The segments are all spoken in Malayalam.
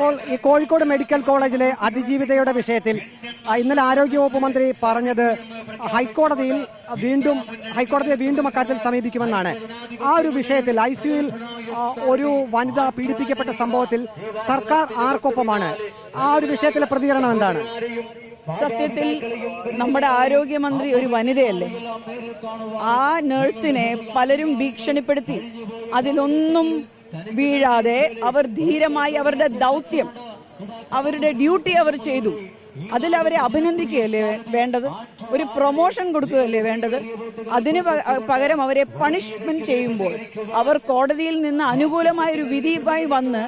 ഇപ്പോൾ ഈ കോഴിക്കോട് മെഡിക്കൽ കോളേജിലെ അതിജീവിതയുടെ വിഷയത്തിൽ ഇന്നലെ ആരോഗ്യവകുപ്പ് മന്ത്രി പറഞ്ഞത് ഹൈക്കോടതിയിൽ വീണ്ടും ഹൈക്കോടതിയെ വീണ്ടും അക്കാര്യത്തിൽ സമീപിക്കുമെന്നാണ്. ആ ഒരു വിഷയത്തിൽ ഐ സിയുയിൽ ഒരു വനിത പീഡിപ്പിക്കപ്പെട്ട സംഭവത്തിൽ സർക്കാർ ആർക്കൊപ്പമാണ്? ആ ഒരു വിഷയത്തിലെ പ്രതികരണം എന്താണ്? സത്യത്തിൽ നമ്മുടെ ആരോഗ്യമന്ത്രി ഒരു വനിതയല്ലേ? ആ നഴ്സിനെ പലരും ഭീഷണിപ്പെടുത്തി. അതിലൊന്നും വീഴാതെ അവർ ധീരമായി അവരുടെ ദൗത്യം അവരുടെ ഡ്യൂട്ടി അവർ ചെയ്തു. അതിൽ അവരെ അഭിനന്ദിക്കുകയല്ലേ വേണ്ടത്? ഒരു പ്രൊമോഷൻ കൊടുക്കുകയല്ലേ വേണ്ടത്? അതിന് പകരം അവരെ പണിഷ്മെന്റ് ചെയ്യുമ്പോൾ അവർ കോടതിയിൽ നിന്ന് അനുകൂലമായ ഒരു വിധിയുമായി വന്ന്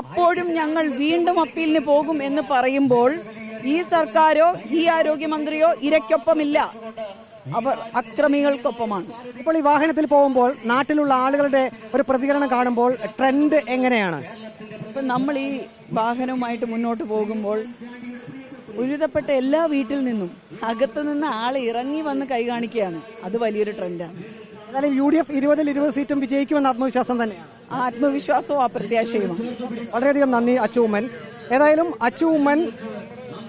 അപ്പോഴും ഞങ്ങൾ വീണ്ടും അപ്പീലിന് പോകും എന്ന് പറയുമ്പോൾ ഈ സർക്കാരോ ഈ ആരോഗ്യമന്ത്രിയോ ഇരയ്ക്കൊപ്പമില്ല. അവർ അക്രമികൾക്കൊപ്പമാണ്. ഇപ്പോൾ ഈ വാഹനത്തിൽ പോകുമ്പോൾ നാട്ടിലുള്ള ആളുകളുടെ ഒരു പ്രതികരണം കാണുമ്പോൾ ട്രെൻഡ് എങ്ങനെയാണ്? ഇപ്പൊ നമ്മൾ ഈ വാഹനവുമായിട്ട് മുന്നോട്ട് പോകുമ്പോൾ ഉരുതപ്പെട്ട എല്ലാ വീട്ടിൽ നിന്നും അകത്തു നിന്ന് ആൾ ഇറങ്ങി വന്ന് കൈ കാണിക്കുകയാണ്. അത് വലിയൊരു ട്രെൻഡാണ് എന്നാലും യു ഡി എഫ് ഇരുപതിൽ ഇരുപത് സീറ്റും വിജയിക്കുമെന്ന ആത്മവിശ്വാസം തന്നെയാണ്. ആ ആത്മവിശ്വാസവും ആ പ്രത്യാശയുമാണ് വളരെയധികം നന്ദി അച്ചു ഉമ്മൻ ഏതായാലും അച്ചു ഉമ്മൻ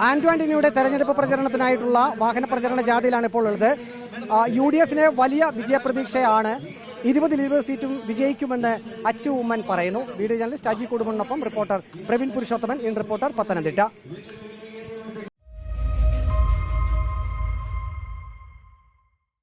ആന്റോ തെരഞ്ഞെടുപ്പ് പ്രചരണത്തിനായിട്ടുള്ള വാഹന പ്രചരണ ജാഥയിലാണ് ഇപ്പോൾ ഉള്ളത്. യു ഡി എഫിന് വലിയ വിജയപ്രതീക്ഷയാണ്. ഇരുപതിൽ ഇരുപത് സീറ്റും വിജയിക്കുമെന്ന് അച്ചു ഉമ്മൻ പറയുന്നു. Video journalist Aji കുടുംബനൊപ്പം reporter Praveen Purushothaman in reporter Pathanamthitta.